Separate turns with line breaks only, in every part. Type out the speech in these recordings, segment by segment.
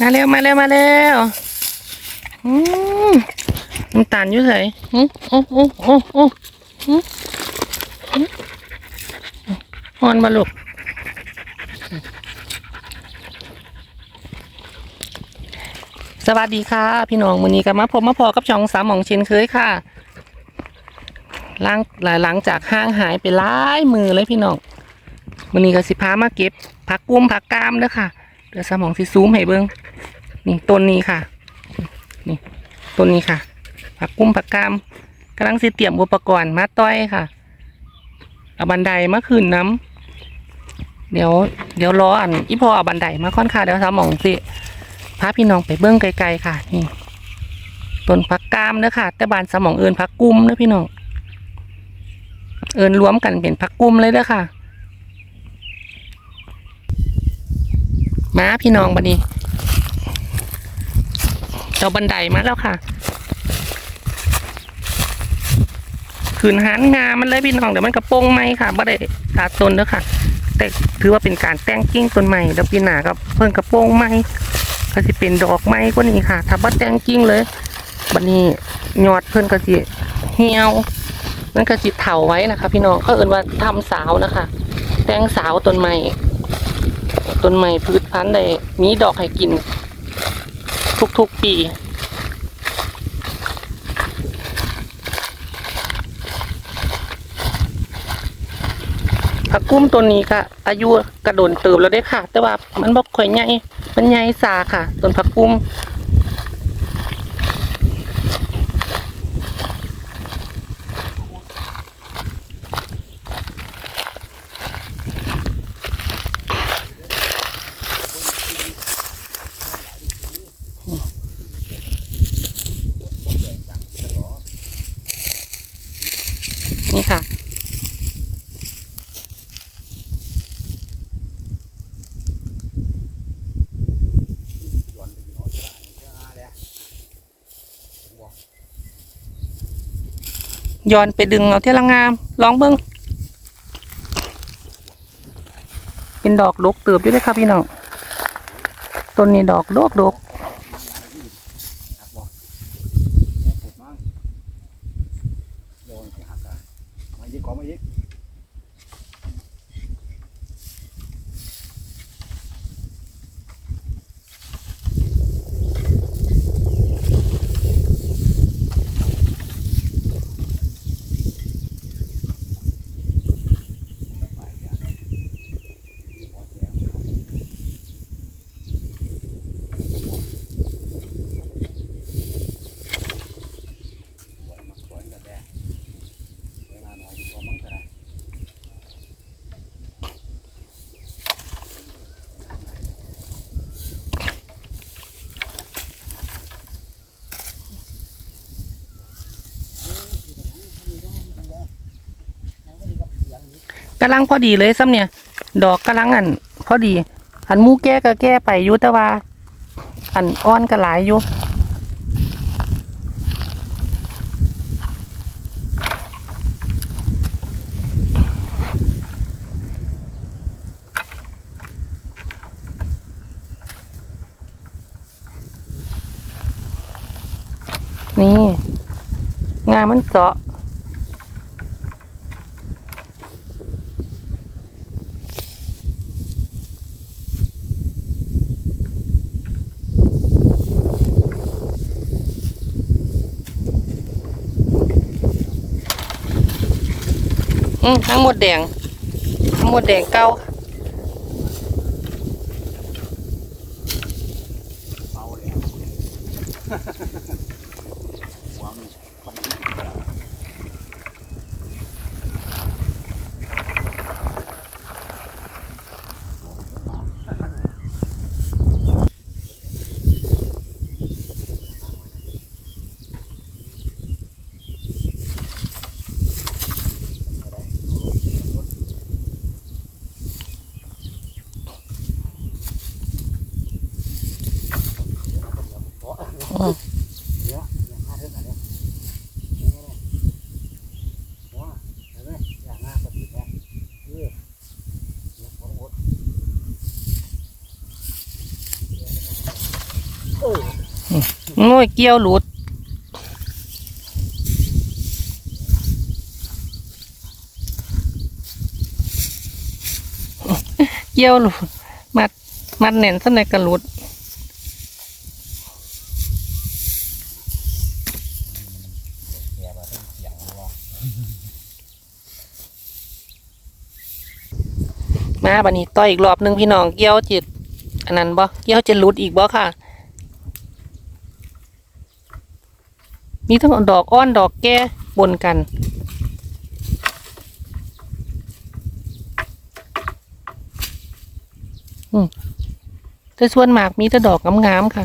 มาเร็วมาเร็วมาเร็วอืมน้ำตาลอยู่ไหนอืมโอ้โอ้โอ้โอ้อืมอืมฮอนมาลูกสวัสดีค่ะ พี่น้องมือนี้ก็มาพบมาพอกับช่องสามหมองเชนเคยค่ะหลังหลายหลังจากห้างหายไปหลายมือเลยพี่น้องมือนี้ก็สิพามาเก็บผักกุ้มผักกามเด้อค่ะเดี๋ยวสมองสิซูมให้เบิ้ง นี่ต้นนี้ค่ะ นี่ต้นนี้ค่ะ ผักกุ้มผักกามกำลังสิเตรียมอุปกรณ์มาต้อยค่ะ เอาบันไดมาขึ้นน้ำเดี๋ยว เดี๋ยวรออันอีพอเอาบันไดมาค่อนค่ะเดี๋ยวสมองสิพาพี่น้องไปเบิ้งไกลๆค่ะ นี่ต้นผักกามเด้อค่ะ แต่บานสมองเอินผักกุ้มเด้อพี่น้องเอินรวมกันเป็นผักกุ้มเลยเด้อค่ะ มาพี่น้องบันนี้ เอาบันไดมาแล้วค่ะขืนหันงามันเลยพี่น้องเดี๋ยวมันกระโปรงไหมค่ะบ่ได้ขาดต้นแล้วค่ะ แต่ถือว่าเป็นการแต่งกิ้งต้นใหม่เดี๋ยวปีหน้าก็เพิ่งกระโปรงไหมก็จะเป็นดอกไม้กว่านี้ค่ะถ้าบ่แต่งกิ้งเลยบันนี้ยอดเพิ่นก็สิเหี่ยวมันก็สิเถาไว้นะคะ พี่น้องเขาเอ่นว่าทำสาวนะคะ แต่งสาวต้นใหม่ต้นไม้พืชพันธุ์ได้มีดอกให้กิน ทุกๆปีผักกุ้มตัวนี้ก็อายุกระโดนเติบแล้วได้ค่ะ แต่ว่ามันบอกข่อยใหญ่มันใหญ่สาค่ะต้นผักกุ้ม นี่ค่ะ ย้อนไปดึงเอาเทละงามลองเบิ้งเป็นดอกดกเติบอยู่เลยครับพี่น้องต้นนี้ดอกดกดก
โยนไปหักกันมายิกของมายิก
กำลังพอดีเลยซ้ำเนี่ย ดอกกำลังอัน พอดี อันมูแก้ก็แก้ไปอยู่แต่ว่า อันอ้อนก็หลายอยู่นี่ งามันเจาะ ทั้งหมดแดงทั้งหมดแดงเก้า
เลยหัวมัน
อ โอ้ยเกี้ยวหลุด เกี้ยวหลุด มัด มัดแน่นซะในกระหลุด
มา
บันนี้ต่ออีกรอบหนึ่งพี่น้องเกี้ยวจิตอันนั้นบ่เกี้ยวจะหลุดอีกบ่ค่ะ มีทั้งดอกอ้อนดอกแก้บนกัน อืมแต่ส่วนมากมีแต่ดอกงามๆค่ะ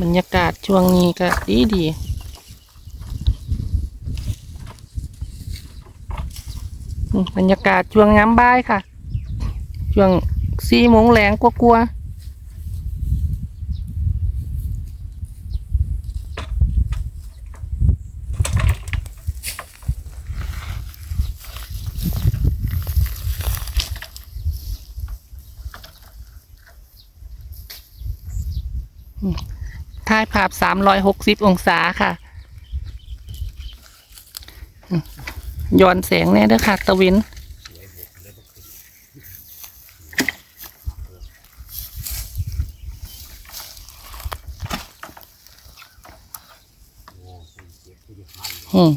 บรรยากาศช่วงนี้ก็ดีดีบรรยากาศช่วงย้ำบ่ายค่ะ ช่วงสี่โมงแรงกลัวๆ ถ่ายภาพสามร้อยหกสิบองศาค่ะย้อนแสงแน่เด้อค่ะตะวิน อืม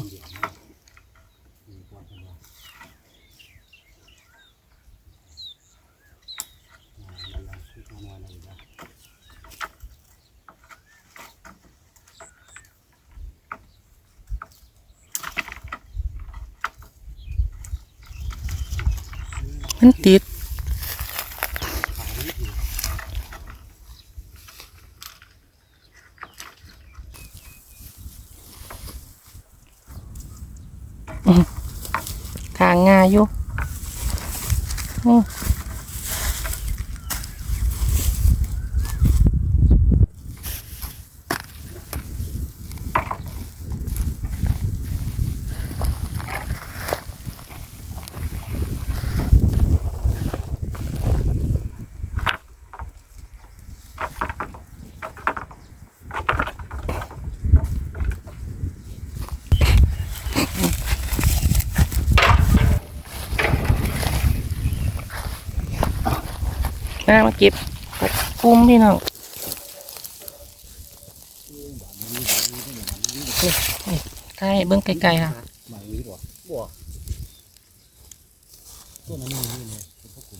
มันติดทางง่ายอยู่ อืมมามาเก็บกุ้มพี่น้องนี่ใช่เบิ้งไกลๆค่ะ
หมายนี้บ่บ่ตัวนั้นนี่นี่เลยพวกคุณ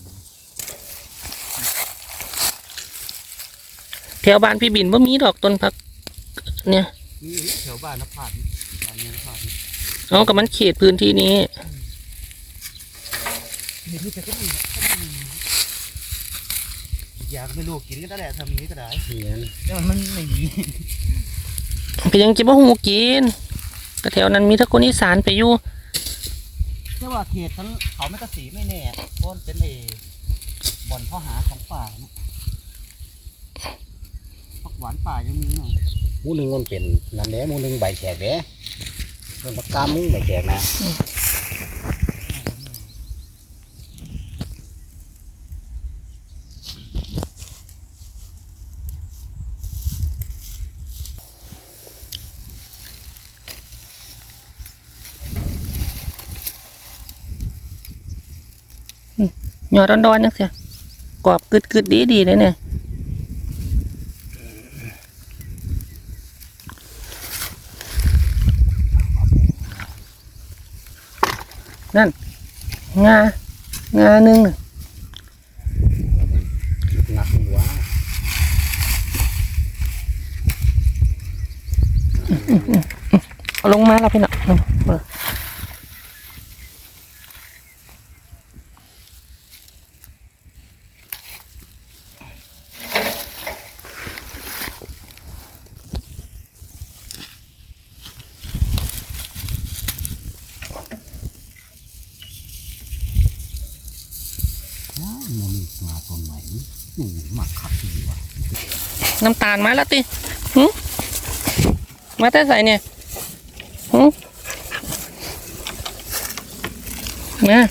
แถวบ้านพี่บินว่ามีดอกต้นพัก เนี่ย
นี่แถวบ้านนภาพบ้านนี้นภาพ
เอากับมันเขตพื้นที่นี้
นี่ที่จะก็มี อยากไม่รู้กินก็ได้ทำนี้ก็ได้เหียนแต่มันไม่มี
ก็ยังจะบ่หูกินก็แถวนั้นมีแตะคนอีสานไปอยู่
แต่ว่าเขตทั้งเขาไม่กระสีไม่แน่เพราะมันเป็นเอบ่อนพ่อหาของป่าเนอะผักหวานป่ายังมีหน่อย
หมูหนึ่งมันเป็นนั่นแหละหมูหนึ่งใบแขกแหละมันปากกามุ้งใบแขกนะ
หยอดดอนๆนักเสียกรอบกึดๆดีๆเลยเนี่ยนั่น งา งาหนึ่งน่ะ
หนักหัว
เอาลงมาแล้วพี่น้อ
น้ำ
ตาลมาแล้วติหืมาแต่ใส่เนี่ยหืมา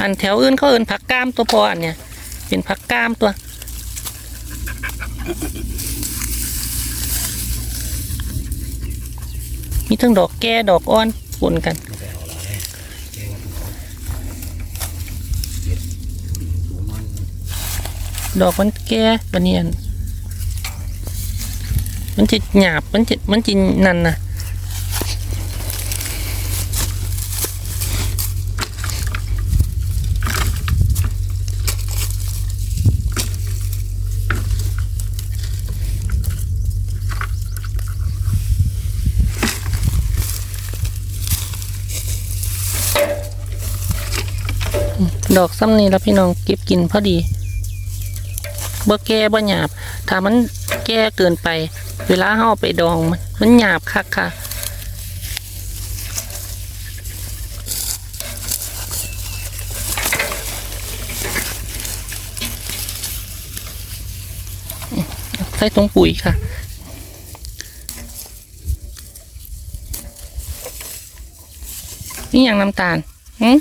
อันแถวอื่นเขาเอินผักก้ามตัวพออันเนี่ย เป็นผักก้ามตัว มีทั้งดอกแก่ดอกอ่อนปนกัน
ดอาละเลยแกว่าผมเอาเจ็ดสูงมัน
ดอกมันแก่บะเนียนมันจะหยาบมันจะมันจินันนะ ดอกซ้ำนี้แล้วพี่น้องเก็บกินพอดีบ่แก่บ่หยาบ ถ้ามันแก่เกินไป เวลาเฮาเอาไปดองมันมันหยาบคักค่ะ ใส่ตรงปุ๋ยค่ะนี่อย่างน้ำตาลหืม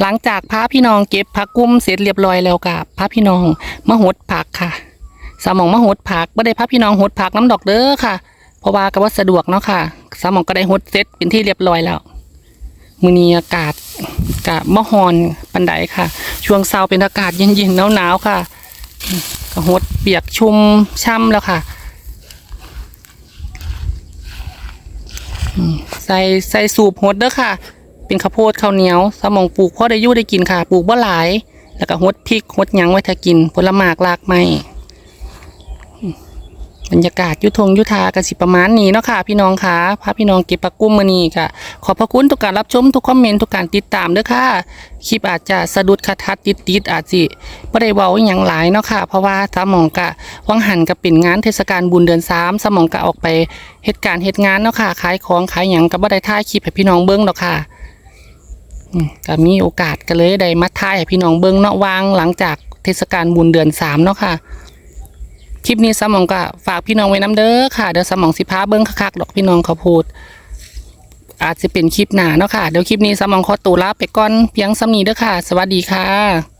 หลังจากพาพี่น้องเก็บผักกุ้มเสร็จเรียบร้อยแล้วกับพาพี่น้องมาหดผักค่ะสมองมาหดผักไม่ได้พาพี่น้องหดผักน้ำดอกเด้อค่ะ เพราะว่าก็ว่าสะดวกเนาะค่ะสมองก็ได้หดเสร็จเป็นที่เรียบร้อยแล้วมือนีอากาศกะมะฮอนปันไดค่ะ ช่วงเช้าเป็นอากาศเย็นๆหนาวๆค่ะก็หดเปียกชุ่มช่ำแล้วค่ะใส่ใส่สูบหดเด้อค่ะ เป็นข้าวโพดข้าวเหนียวสมองปลูกพ่อได้ยู่ได้กินค่ะปลูกบ่หลาย แล้วก็หดพริกหดยังไว้ถ้ากิน ผลไม้รากไม้อืมบรรยากาศยุทงยุทากันสิประมาณนี้เนาะค่ะพี่น้องค่ะพาพี่น้องเก็บปักกุ้มมานี่ค่ะ ขอบพระคุณทุกการรับชมทุกคอมเมนต์ทุกการติดตามเด้อค่ะ คลิปอาจจะสะดุดคัทัดติดติดอาจสิไม่ได้เว้าอย่างหลายเนาะค่ะ เพราะว่าสมองกะวังหันกับเป็นงานเทศกาลบุญเดือนสามสมองกะออกไปเหตุการณ์เหตุงานเนาะค่ะขายของขายหยังกับบ่ได้ถ่ายคลิปให้พี่น้องเบิ่งดอกค่ะ ก็มีโอกาสก็เลยได้มาถ่ายให้พี่น้องเบิ้งเนาะวางหลังจากเทศกาลบุญเดือนสามเนาะค่ะ คลิปนี้สมองก็ฝากพี่น้องไว้น้ำเด้อค่ะ เดี๋ยวสมองสิพาเบิ้งคักๆดอกพี่น้องเขาพูด อาจจะเป็นคลิปหนาเนาะค่ะ เดี๋ยวคลิปนี้สมองขอตัวลาไปก่อนเพียงสำนีเด้อค่ะ สวัสดีค่ะ